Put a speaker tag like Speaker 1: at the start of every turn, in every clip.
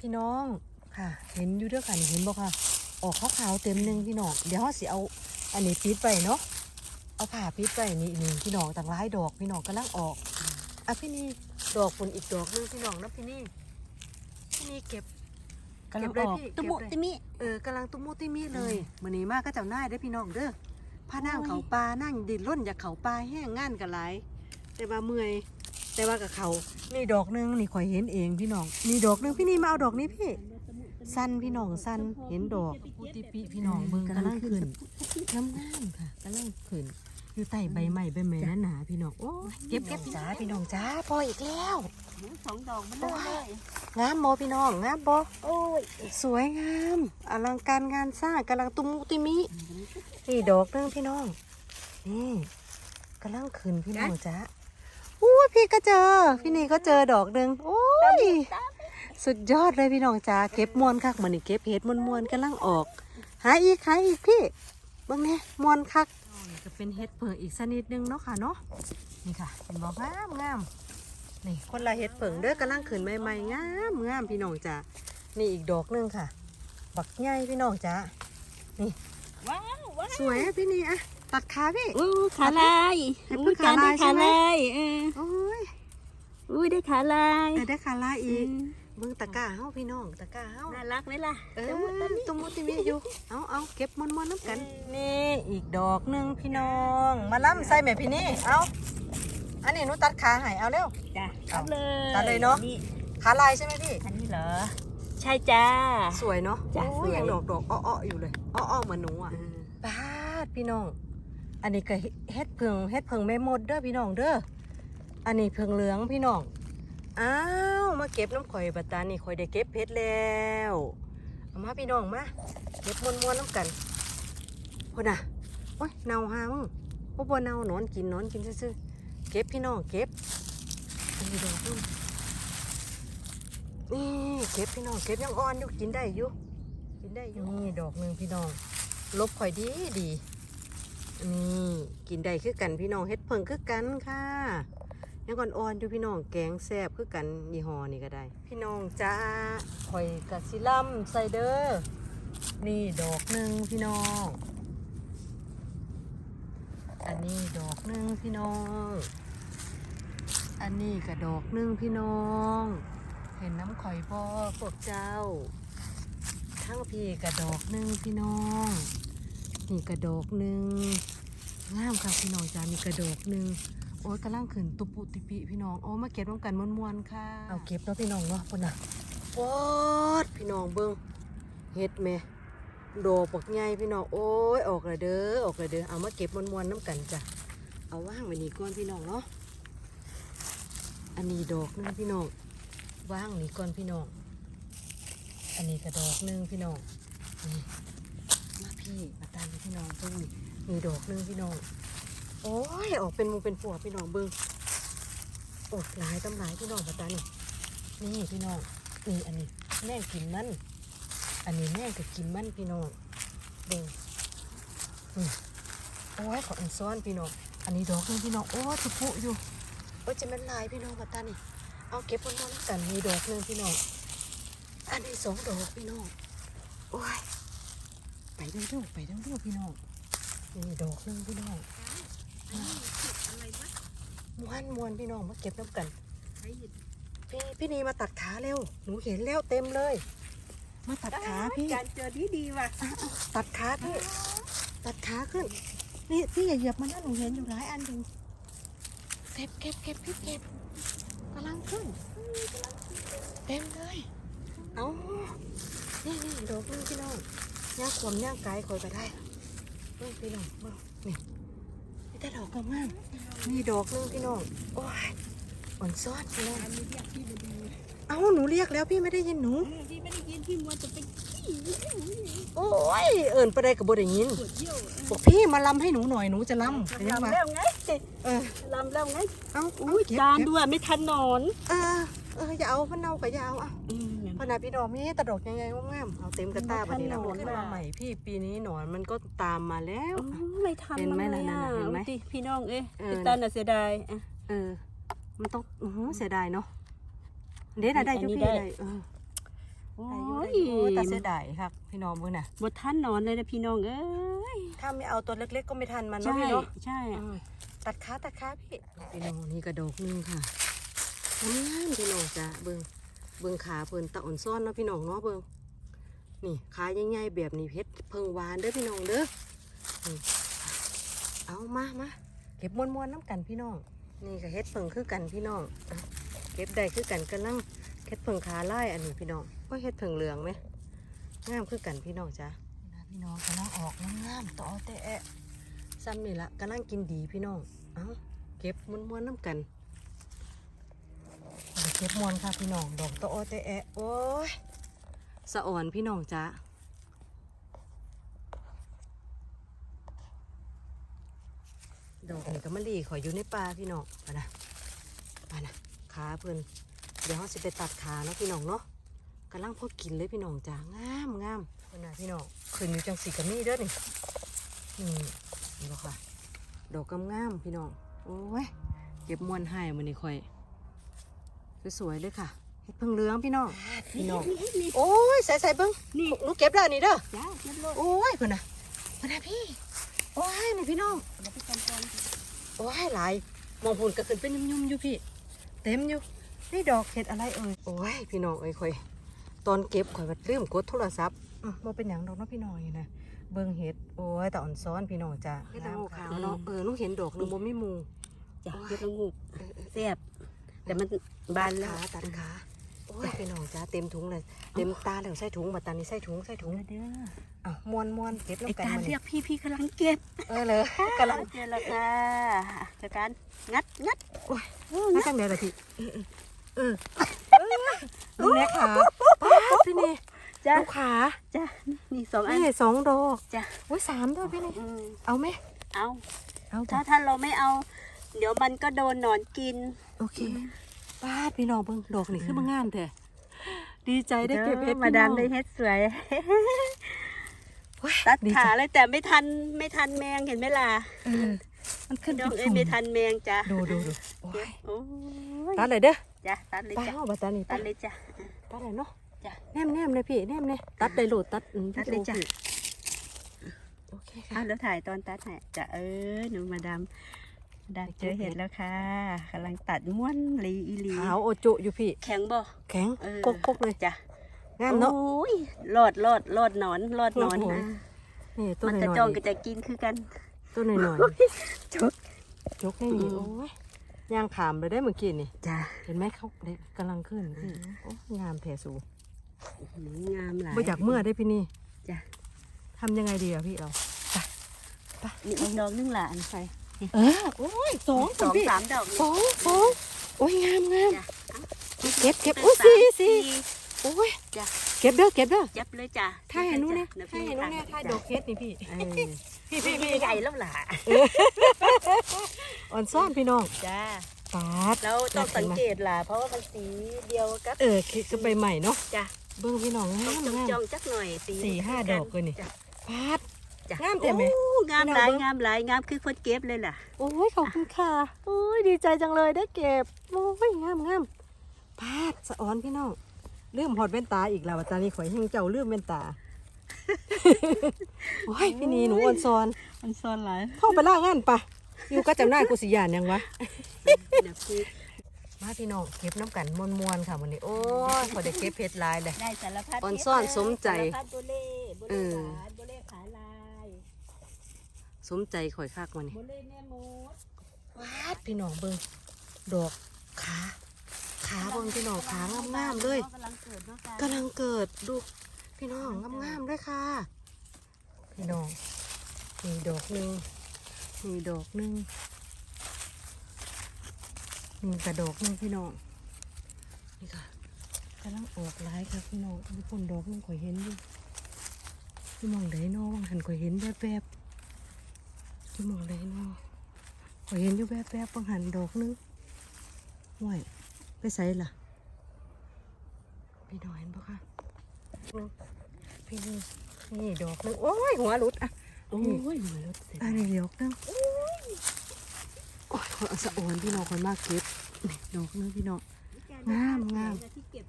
Speaker 1: พี่น้องค่ะ เห็นอยู่เด้วยค่ะนี่เห็นบ่ค่ะ ออกขาวๆเต็มหนึงพี่น้องเดี๋ยวเราสิเอาอันนี้ปิดไปเนาะเอาผ้าปิดไปนี่นี่พี่น้องต่างหลายดอกพี่น้องกำลังออกอะพี่นี่ดอกฝนอีกดอกหนึงพี่น้องนะพี่นี่พี่นี่เก็บ
Speaker 2: กำลัง
Speaker 1: เก็บ
Speaker 2: อ
Speaker 1: ได้
Speaker 2: อก
Speaker 1: พี่
Speaker 2: ตุบุ
Speaker 1: เก็บได้
Speaker 2: ติมิ
Speaker 1: เออกำลังตุ้มมุติมีเลยมื้อนี้มาก็เจ้าหน้ายได้อพี่น้องเด้อพานั่งเขาปลานั่งดินร่นอยากเขาปลาแห้งงานกันหลายแต่ว่าเมื่อย แต่ว่ากับเขานี่ดอกหนึงนี่ข่อยเห็นเองพี่น้องนี่ดอกหนึงพี่นี่มาเอาดอกนี้พี่ สั้นพี่น้องสั้นเห็นดอกปุติปิพี่น้องเบิ่งกำลังขึ้นงามงามค่ะกำลังขึ้นอยู่ใต้ใบไม้ใบไม้หนาๆพี่น้องโอ้ยเก็บเก็บจ้าพี่น้องจ้าพออีกแล้ว
Speaker 2: สองดอกมันเลย
Speaker 1: งามบ่พี่น้องงามโบ
Speaker 2: โอ้ย
Speaker 1: สวยงามอลังการงานสร้างกำลังตุมุติมินี่ดอกหนึงพี่น้องนี่กำลังขึ้นพี่น้องจ้า อู้ยพี่ก็เจอ พี่นี่ก็เจอดอกหนึ่งโอ้ยสุดยอดเลยพี่น้องจ้าเก็บมวนคักเหมือนนี่เก็บเห็ดมวนมวนๆกำลังออก หาอีกหาอีกพี่เบิ่งแน่มวนคักจะเป็นเห็ดเผิงอีกสักนิดนึงเนาะค่ะเนาะนี่ค่ะเป็นบอกงามงามนี่คนละเห็ดเผิงเด้อกำลังขึ้นใหม่ๆงามงามพี่น้องจ้านี่อีกดอกหนึงค่ะ บักใหญ่พี่น้องจ้า
Speaker 2: ว้าวว้าว
Speaker 1: สวยอะพี่นี่อะ ตัดขาพี่
Speaker 2: อู้ขาลาย
Speaker 1: ให้เพิ่งขาลายใช่
Speaker 2: ขา
Speaker 1: ไหม
Speaker 2: ลายเออ
Speaker 1: โอ้ย
Speaker 2: อุ้ยได้ขาลาย
Speaker 1: เออได้ขาลายอีก
Speaker 2: อืม
Speaker 1: เบิ่งตะกร้าเฮาพี่น้องตะกร้าเฮา
Speaker 2: น่ารักไหมล่ะ
Speaker 1: เออตุ้มมุติมีอยู่ เอาเอาเก็บมอนมอนๆน้ำกัน นี่อีกดอกหนึ่งพี่น้อง มาล่ำใส่แม่พี่นี่ เอาอันนี้หนูตัดขาให้เอาเร็ว
Speaker 2: จ้ะ
Speaker 1: เอา
Speaker 2: เอาเลย
Speaker 1: ตัดเลยเนอะขาลายใช่ไหมพี่
Speaker 2: อันนี้เหรอ ใช่จ้า
Speaker 1: สวยเนาะ
Speaker 2: จ้ะ
Speaker 1: โอ้
Speaker 2: สวย
Speaker 1: ยังดอกดอกอ้อๆอยู่เลยอ้อๆเหมือนหนูอะปาดพี่น้อง อันนี้ก็เฮ็ดเพิงเฮ็ดเพิงแม่มดเด้อพี่น้องเด้อ อันนี้เพิงเหลืองพี่น้อง อ้าวมาเก็บน้ำข่อยบัดตานี่ข่อยได้เก็บเพชรแล้วเอามาพี่น้องมาเก็บมวนมวนๆน้ำกันคนน่ะโอ้ยเน่าหามึงบ่บ่เน่านอนกินนอนกินซื่อๆเก็บพี่น้องเก็บอันนี้ดอกนึงนี่เก็บพี่น้องเก็บยังอ่อนอยู่กินได้อยู่กินได้อยู่นี่ดอกหนึ่งพี่น้องลบข่อยดีดี นี่กินได้คือกันพี่น้องเฮ็ดเพิ่งคือกันค่ะยังก่อนอ่อนอยู่พี่น้องแกงแซ่บคือกันยี่ห้อนี่ก็ได้ พี่น้องจ้าข่อยกะสิล่ำใส่เด้อนี่ดอกหนึ่งพี่น้อง อันนี้ดอกหนึ่งพี่น้อง อันนี้ก็ดอกหนึ่งพี่น้อง เห็นน้ำข่อยบ่พวกเจ้า ทั้งพี่กระดอกหนึ่งพี่น้อง นี่กระดอกหนึ่งงามค่ะพี่น้องจ้านี่กระดอกหนึ่งโอ้ยกำลังขึ้นตุปุติปิพี่น้องโอ้ยมาเก็บร่วมกันมวนๆค่ะเอาเก็บเนาะพี่น้องเนาะปุ่นน่ะปอดพี่น้องเบิ้งเฮ็ดแม่โดอกปักใหญ่พี่น้องโอ้ยออกเลยเด้อออกเลยเด้อเอามาเก็บมวนๆน้ำกันจ้ะเอาว่างไว้นี่ก่อนพี่น้องเนาะอันนี้ดอกหนึงพี่น้องว่างนี่ก่อนพี่น้องอันนี้กระดอกหนึงพี่น้องนี่มา พี่มาตามพี่น้องเบิ้งมีดอกหนึงพี่น้อง โอ้ยออกเป็นมูเป็นผัวพี่น้องเบิ้งอ้ยหลายตำหลายพี่น้องปะตานี่นี่พี่น้องนี่อันนี้แม่กินมัน อันนี้แม่ก็กินมันพี่น้องเบิ้งอืมโอ้ยขออันซ้อนพี่น้องอันนี้ดอกหนึงพี่น้องโอ้ยตุปุอยู่โอ้ยจะมันลายพี่น้องปะตานี่เอาเก็บบนน้ำกันมีดอกหนึงพี่น้องอันนี้สองดอกพี่น้องโอ้ย ไปเร็วๆไปเร็วๆพี่น้องนี่ดอกหนึงพี่น้อง
Speaker 2: อะไรวะ
Speaker 1: มวนมวนพี่น้องมาเก็บน้ำกัน
Speaker 2: ใครเห็น
Speaker 1: พี่พี่นีมาตัดขาเร็วหนูเห็นแล้วเต็มเลย มาตัดขาพี่
Speaker 2: การเจอดีดีว่ะ
Speaker 1: ตัดขาพี่ตัดขาขึ้น นี่พี่อย่าเหยียบมันนะหนูเห็นอยู่หลายอันอยู่เก็บเก็บเก็บพี่เก็บกำลังขึ้นเต็มเลยเอานี่นี่ดอกนึงพี่น้อง ย่างขวมย่างไก่คอยก็ได้เบิ่งพี่น้องเบิ่งนี่นี่แต่ดอกงามๆนี่ดอกนึงพี่น้องโอ้ยอ่อนซ้อนพี่น้อง
Speaker 2: อันนี้เรียกพี่ดี
Speaker 1: เอ้าหนูเรียกแล้วพี่ไม่ได้ยินหนู
Speaker 2: พี่ไม่ได้ยินพี่มัวจะไปขี้
Speaker 1: โอ้ยเอิญไปได้กับบได้ยิน
Speaker 2: ปวดเยี่ยว
Speaker 1: บอกพี่มาลำให้หนูหน่อยหนูจะลำเป็นยัง
Speaker 2: ลำ
Speaker 1: ไง
Speaker 2: แล้วไง
Speaker 1: เออ
Speaker 2: ลำแล้วไง
Speaker 1: เอาเอา
Speaker 2: อุ้ย
Speaker 1: เก็บ
Speaker 2: จาน
Speaker 1: เก็บ
Speaker 2: ด้วยไม่ทันนอน
Speaker 1: เออเอออย่าเอามันเน่ากับอย่าเอาอะ
Speaker 2: อืม
Speaker 1: พอนาพี่ดอกมีแตะดอกยังไงงามๆเอาเต็มกระตาบัดนี้แล้ว
Speaker 2: มัน
Speaker 1: ขึ้น
Speaker 2: ทันหนอน
Speaker 1: มา
Speaker 2: มา
Speaker 1: ใหม่พี่ปีนี้หนอนมันก็ตามมาแล้ว
Speaker 2: อืมไม่ทัน
Speaker 1: เห็นไหม
Speaker 2: ลย
Speaker 1: นั่นๆๆเห็นไหม
Speaker 2: อาสิพี่น้องเอ้ย
Speaker 1: เออ
Speaker 2: พี่ตันน่ะเสียดายอะ
Speaker 1: เออ มันต้องอื้อหือเสียดายเนาะเด็ดอะได้อยุ
Speaker 2: อันนี้
Speaker 1: พี่
Speaker 2: ได้
Speaker 1: ได้เออ
Speaker 2: โอ้
Speaker 1: ได้
Speaker 2: ย
Speaker 1: อยู่ได้อยู่โอ้ยแต่เสียดายครับพี่น้องเบิ่งน่ะ
Speaker 2: บดท่านนอนเลยนะพี่น้องเอ้ย
Speaker 1: ถ้าไม่เอาตัวเล็ก ๆ ก็ไม่ทันมันเนาะ
Speaker 2: ใช่
Speaker 1: พี่เนาะ
Speaker 2: ใช่
Speaker 1: อืมตัดขาตัดขาพี่พี่น้องนี่กระดอกหนึงค่ะงามๆพี่น้องจ้ะเบิ่ง เบิ่งขาเพิ่นตะอ่อนซ้อนเนาะพี่น้องเนาะเบิ่งนี่ขาใหญ่ๆแบบนี้เพชรเพิ่งหวานเด้อพี่น้องเด้อเอามามาเก็บมวนๆน้ำกันพี่น้อง นี่ก็เฮ็ดเพิ่งคือกันพี่น้องเก็บได้คือกันกำลังเฮ็ดเพิ่งขาไล่อันนี้พี่น้องว่าเฮ็ดเพิ่งเหลืองไหมงามคือกันพี่น้องจ้ะนะพี่น้องกำลังออกงามต่อแต่แอะซ้ำนี่ละกำลังกินดีพี่น้อง เอาเก็บมวนมวนๆน้ำกัน เก็บมวนค่ะพี่น้องดอกตะโอเตะโอ้ยสะอ่อนพี่น้องจ้าดอกนี่ก็มะลีขอยอยู่ในป่าพี่น้องมานะมานะขาเพิ่อนเดี๋ยวเขาจะไปตัดขาเนาะพี่น้องเนาะกำลังพอกินเลยพี่น้องจ้างามงามเพิ่นน่ะพี่น้องขึ้นอยู่จังสีกับนี่เด้อนี่นี่เห็ค่ะดอกงามๆพี่น้องโอ้ยเก็บมวนให้มันนี่ค่อย สวยๆเลยค่ะเห็ดเพิ่งเหลืองพี่น้องพี่น้องโอ้ยใส่ใส่ๆเบิ้ง
Speaker 2: นี่
Speaker 1: หนูเก็บแล้วนี่เด้อ
Speaker 2: จ้าเรียบร้อย
Speaker 1: โอ้ยเพิ่นน่ะเพิ่นน่ะพี่โอ้ยนี่พี่น้อง
Speaker 2: เดี๋ยวไปกันก่อน
Speaker 1: โอ้ยหลายมองพุ่นก็ขึ้นเป็นยุ่มๆอยู่พี่ เต็มอยู่นี่ดอกเห็ดอะไรเอ่ยโอ้ยพี่น้องเอ้ยค่อยตอนเก็บข่อยว่าลืมกดโทรศัพท์อืมบ่เป็นหยังดอกเนาะพี่น้องนี่นะเบิ่งเห็ดโอ้ยแต่อ่อนซ้อนพี่น้องจ้ะเห็ดตะโงขาวเนาะเออหนูเห็นดอกหนึงบ่มีหมู่
Speaker 2: จ้า
Speaker 1: โอ้ย
Speaker 2: เรียบร้อยงู
Speaker 1: เออเออ
Speaker 2: แซ่บ แต่มันบานแล้ว
Speaker 1: ตัดขาตัดขาโอ้ยพี่น้องจ้าเต็มถุงเลย เต็มตาแล้วใส่ถุงบัดตานี้ใส่ถุงใส่ถุง
Speaker 2: เด้อ
Speaker 1: อะมวนมวนเก็บ
Speaker 2: ไอ้
Speaker 1: น้ำกัน
Speaker 2: การ
Speaker 1: มา
Speaker 2: เรี
Speaker 1: เนี่ย
Speaker 2: ยกพี่พี่กำลังเก็บ
Speaker 1: เออเลยกำลัง
Speaker 2: เจอแล้วค่ะเจอกันงัดงัด
Speaker 1: โอ้ย
Speaker 2: โอ้
Speaker 1: มา
Speaker 2: งัด
Speaker 1: จังเดียวละทีเออเออลูกแม่ขาป้าดพี่นี่
Speaker 2: จ้า
Speaker 1: ลูกขา
Speaker 2: จ้านี่สองอัน
Speaker 1: นี่สองดอก
Speaker 2: จ้า
Speaker 1: โอ้ยสามดอกพี่นี่
Speaker 2: อืม
Speaker 1: เอาไหม
Speaker 2: เอา
Speaker 1: เอา
Speaker 2: ถ้า
Speaker 1: จ้ะ
Speaker 2: ถ้าเราไม่เอา เดี๋ยวมันก็โดนหนอนกิน
Speaker 1: โอเคป้าดพี่น้องเบิ่งดอกนี่คือมางามแท้ดีใจได้เก็บเห็ด
Speaker 2: มา
Speaker 1: พี่น้
Speaker 2: ดา
Speaker 1: อ
Speaker 2: ม
Speaker 1: ง
Speaker 2: ได้เฮ็ดสวย
Speaker 1: โอ้ย
Speaker 2: ตัด
Speaker 1: ดี
Speaker 2: ขา
Speaker 1: ใจ
Speaker 2: เลยแต่ไม่ทันไม่ทันแมงเห็นไหมล่ะ
Speaker 1: เออมันขึ้น
Speaker 2: น้อง
Speaker 1: เป็น
Speaker 2: เอ้ย
Speaker 1: ฝุ่น
Speaker 2: ไม่ทันแมงจ้ะ
Speaker 1: ดูดูดูโอ้
Speaker 2: เก็
Speaker 1: ย
Speaker 2: บโอ้ย
Speaker 1: ตัดเลยเด้อ
Speaker 2: จ้ะตัดเลย
Speaker 1: ป้า
Speaker 2: จ้ะ
Speaker 1: เอาบัตานี่
Speaker 2: ตั
Speaker 1: ตั
Speaker 2: ด
Speaker 1: ด
Speaker 2: เลยจ้ะ
Speaker 1: ตัดเลยเนาะ
Speaker 2: จ้ะ
Speaker 1: แนมแนมเลยพี่แนมเลยตัดได้โหลดตัดอืม
Speaker 2: ตัดเลยจ้ะ
Speaker 1: โอเค
Speaker 2: อ้า
Speaker 1: ค่ะ
Speaker 2: วแล้วถ่ายตอนตัดให้จ้ะเออหนูมาดาม ดามเจอเห็ดแล้วค่ะกำลังตัดม้วนหลีอีหลี
Speaker 1: ขาวโอจุอยู่พี่
Speaker 2: แข็งบ่
Speaker 1: แข็ง
Speaker 2: เออ
Speaker 1: ปกปกเลย
Speaker 2: จ้ะ
Speaker 1: งามเนาะ
Speaker 2: โอ้ยรอดรอดรอดหนอนรอดหนอน
Speaker 1: โอ้โห
Speaker 2: อะ
Speaker 1: นี่ตัว
Speaker 2: มัน
Speaker 1: หน่
Speaker 2: ก
Speaker 1: อย
Speaker 2: ระ
Speaker 1: ๆ
Speaker 2: จองก็จะกินคือกัน
Speaker 1: ตัวหน่อยหน่อย
Speaker 2: จก
Speaker 1: จกได้ดี
Speaker 2: อืม
Speaker 1: โอ้ยย่างขามไปได้เมื่อกี้นี่
Speaker 2: จ้ะ
Speaker 1: เห็นไหมเขาเด็กกำลังขึ้นพี่โอ้งามแผลสู
Speaker 2: งามหลาย
Speaker 1: ไม่อยากเมื่อได้พี่นี่
Speaker 2: จ้ะ
Speaker 1: ทำยังไงดีอะพี่เรา
Speaker 2: นี่อีกดอกนึงล่ะอันใส่
Speaker 1: เออโอ้ยสอง
Speaker 2: สอง
Speaker 1: พี่
Speaker 2: สามดอกนี่
Speaker 1: สองสองโอ้ยงามงาม
Speaker 2: จ้ะ
Speaker 1: เก็บเก็บ
Speaker 2: เป็น
Speaker 1: โอ้ย
Speaker 2: สาม
Speaker 1: สี่สี่โอ้ย
Speaker 2: จ้ะ
Speaker 1: เก็บเด้อเก็บเด้อ
Speaker 2: ยับเลยจ้ะ
Speaker 1: ถ่ายให้หนูเนี่ย
Speaker 2: ดี๋ว
Speaker 1: ถ่ายให้หนูเนี่ยถ่ายดอกเฮ็ดนี่พี่
Speaker 2: เออ
Speaker 1: พี่
Speaker 2: พี่
Speaker 1: พี่
Speaker 2: พี่
Speaker 1: พี่
Speaker 2: ใหญ่แล้วล่ะ
Speaker 1: อ่อนซ่อนพี่น้อง
Speaker 2: จ้า
Speaker 1: ปาด
Speaker 2: แล้วต้องสังเกตล่ะเพราะว่ามันสีเดียวกับ
Speaker 1: เออคิดก็ไปใหม่เนาะ
Speaker 2: จ้ะ
Speaker 1: เบิ้งพี่น้องงา
Speaker 2: ต้อง
Speaker 1: ม
Speaker 2: จ้อง
Speaker 1: งาม
Speaker 2: จ้องจักหน่อยสี
Speaker 1: สี่ห้าดอกเลยนี่
Speaker 2: จ้ะ
Speaker 1: ปาด
Speaker 2: จ้ะ
Speaker 1: งามแต่ไหม
Speaker 2: โอ้งาม
Speaker 1: พี่น้อง
Speaker 2: หลาย
Speaker 1: เบิ่ง
Speaker 2: งามหลายงามคือคนเก็บเลยล่ะ
Speaker 1: โอ้ยขอบคุณค่ะโอ้ยดีใจจังเลยได้เก็บโอ้ยงามงามปาดสะออนพี่น้องลืมหอดแว่นตาอีกแล้วอาจารย์นี่ข่อยแห้งเจ้าลืมแว่นตาโอ้ยพี่นีหนูอ่อนซอน
Speaker 2: มันซ่อนหลาย
Speaker 1: เข้าไปล่างานปะอยู่ก็จำได้กูสิยานยังวะ
Speaker 2: เดี๋ยวคือ
Speaker 1: มาพี่น้องเก็บน้ำกันมวนๆค่ะวันนี้ โอ้ยพอได้เก็บเพชรลายเลย
Speaker 2: ได้สารพัด
Speaker 1: อ่อนซ่อนสมใจ
Speaker 2: สารพัดโบเล่โบ
Speaker 1: เอ
Speaker 2: เล่
Speaker 1: อ
Speaker 2: ขายโบเล่ขายลาย
Speaker 1: สมใจข่อยคักวันนี้
Speaker 2: โบเล่แม่มด
Speaker 1: ปาดพี่น้องเบิ่งดอกขาขาเบิ่งพี่น้องขางามๆเลย
Speaker 2: กำลังเกิดเนาะจ้ะ
Speaker 1: กำลังเกิดดูพี่น้องงามๆเลยค่ะ พี่น้องมีดอกหนึ่งมีดอกหนึ่งมีกระดอกหนึ่งพี่น้องนี่ค่ะกำลังออกหลายครับพี่น้องมีคนดอกหนึงข่อยเห็นอยู่พี่มองไดเนอวังหันข่อยเห็นแบบแบบ ๆพี่มองไดเนอข่อยเห็นอยู่แบบแบบๆวังหันดอกหนึงห่วยไปใส่ล่ะพี่น้อยเห็นปะคะหนึ่งพี่นี่นี่ดอกหนึงโอ้ยหัวหลุดอะ
Speaker 2: โอ้ยหัวรถเสร็จ
Speaker 1: อันนี้ดอกหนึงโอ้ยคนเอาสะอ่อนพี่น้องคนมากเก็บนี่ดอกหนึงพี่น้องงามงาม
Speaker 2: ที่เก็บ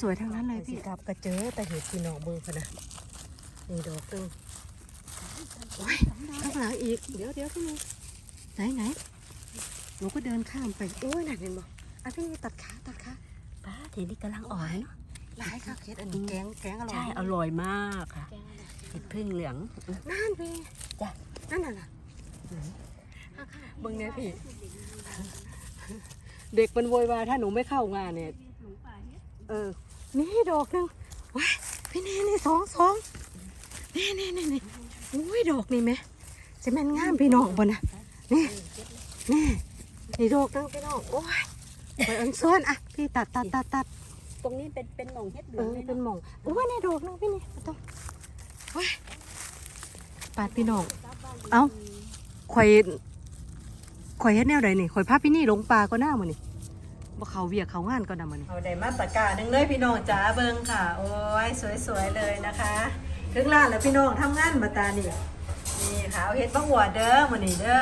Speaker 1: สวยๆทั้งนั้นเลยพี่กับกระเจอแต่เห็ดพี่น้องเบิ่งพะนะนี่ดอกหนึงโอ้ยข้างหลังอีก เดี๋ยวเดี๋ยวพี่นี่ไหนไหนหนูก็เดินข้ามไปโอ้ยนั่นเห็นบ่อะพี่นี่ตัดขาตัดขา
Speaker 2: ป้าเห็นนี่กำลังอ่อนเนาะ
Speaker 1: หลายค่ะเห็ดอันนี้แกงแกงอร่อย
Speaker 2: ใช่อร่อยมากค่ะเห็ดพึ่งเหลือง
Speaker 1: นั่นพี่
Speaker 2: จ้ะ
Speaker 1: นั่นน่ะน่ะเบิ่งเนี่ยพี่ เด็กมันโวยวายถ้าหนูไม่เข้างานเนี่ยเออ นี่ดอกหนึ่งว้ายพี่นี่นี่สองสองนี่นี่นี่นี่อุ้ยดอกนี่ไหม จะแม่นงามพี่น้องบนนะนี่นี่นี่ดอกหนึงพี่น้องโอ้ยไปอันซ้อนอะพี่ตัดตัดตัดตัด
Speaker 2: ตรงนี้เป็นเป็นหม่องเห็ดเหลื
Speaker 1: เอ
Speaker 2: อง
Speaker 1: อ
Speaker 2: เลย
Speaker 3: เนาะ
Speaker 1: เป็นหม่องโอ้ยนี่ดอกหนึงพี่นี่ไม่ต้องว้ายปาดพี่น้อง เอ้า ข่อยข่อยเฮ็ดแนวใดนี่ข่อยพาพี่นี่ลงปลาก็หน้ามื้อนี่บ่เขาเวียกเขางานก็นำมื้อนี่เอาได้มาตะกร้าหนึงเลยพี่น้องจ๋าเบิ่งค่ะ โอ้ยสวยๆเลยนะคะ ถึงร้านแล้วพี่น้องทำงานมาตานี่ นี่ค่ะเอาเฮ็ดมะหัวเด้อมื้อนี้เด้อ